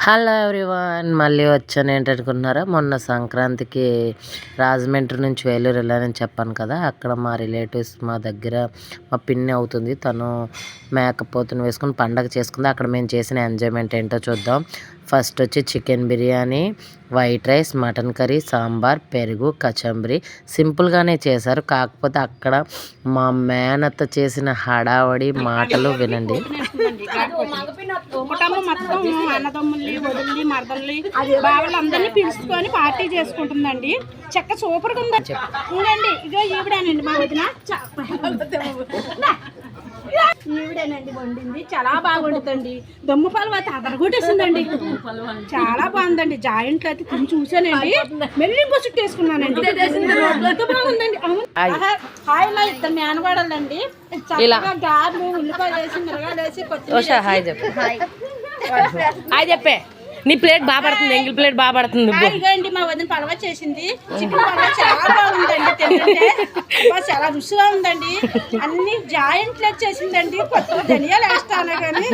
Hello everyone మళ్ళీ వచ్చాను. ఏంటనుకుంటున్నారా మొన్న సంక్రాంతికి రాజమండ్రి నుంచి వేలూరు వెళ్ళానని చెప్పాను కదా. అక్కడ మా రిలేటివ్స్ మా దగ్గర మా పిన్ని అవుతుంది. తను మేకపోతుని వేసుకుని పండగ చేసుకుంది. అక్కడ మేము చేసిన ఎంజాయ్మెంట్ ఏంటో చూద్దాం. ఫస్ట్ వచ్చి chicken biryani white rice mutton curry sambar పెరుగు కచంబరి. సింపుల్గానే చేశారు. కాకపోతే అక్కడ మా మేనత్త చేసిన హడావడి మాటలు వినండి. కుటుంబం మొత్తం అన్నదమ్ముల్ని వదిలి మరదల్ని పిలుచుకొని పార్టీ చేసుకుంటుందండి. చెక్క సూపర్గా ఉందండి ఇగో ఈవిడేనండి మా వదిన. ఈవిడేనండి వండింది. చాలా బాగా వండుతండి దమ్ము పాలు అయితే అదరగొట్టేసిందండి చాలా బాగుందండి. జాయింట్లు అయితే తిని చూసానండి మెల్లింపు చుట్టేసుకున్నానండి ఎంత బాగుందండి. అవును. హాయ్. మా ఇద్దరు మేనవాడాలండి చక్కగా గారెలు ఉల్లిపాయలు వేసి మిరగాయలు వేసి హాయ్ చెప్పే. నీ ప్లేట్ బాగా పడుతుంది ఎంగిల్ ప్లేట్ బాగా పడుతుంది ఇదిగోండి మా వదిన పడవ చేసింది. చికెన్ చాలా బాగుందండి చాలా రుచిగా ఉందండి. అన్ని జాయింట్లు చేసిందండి కొత్త ధనియాలు వేస్తాను కానీ.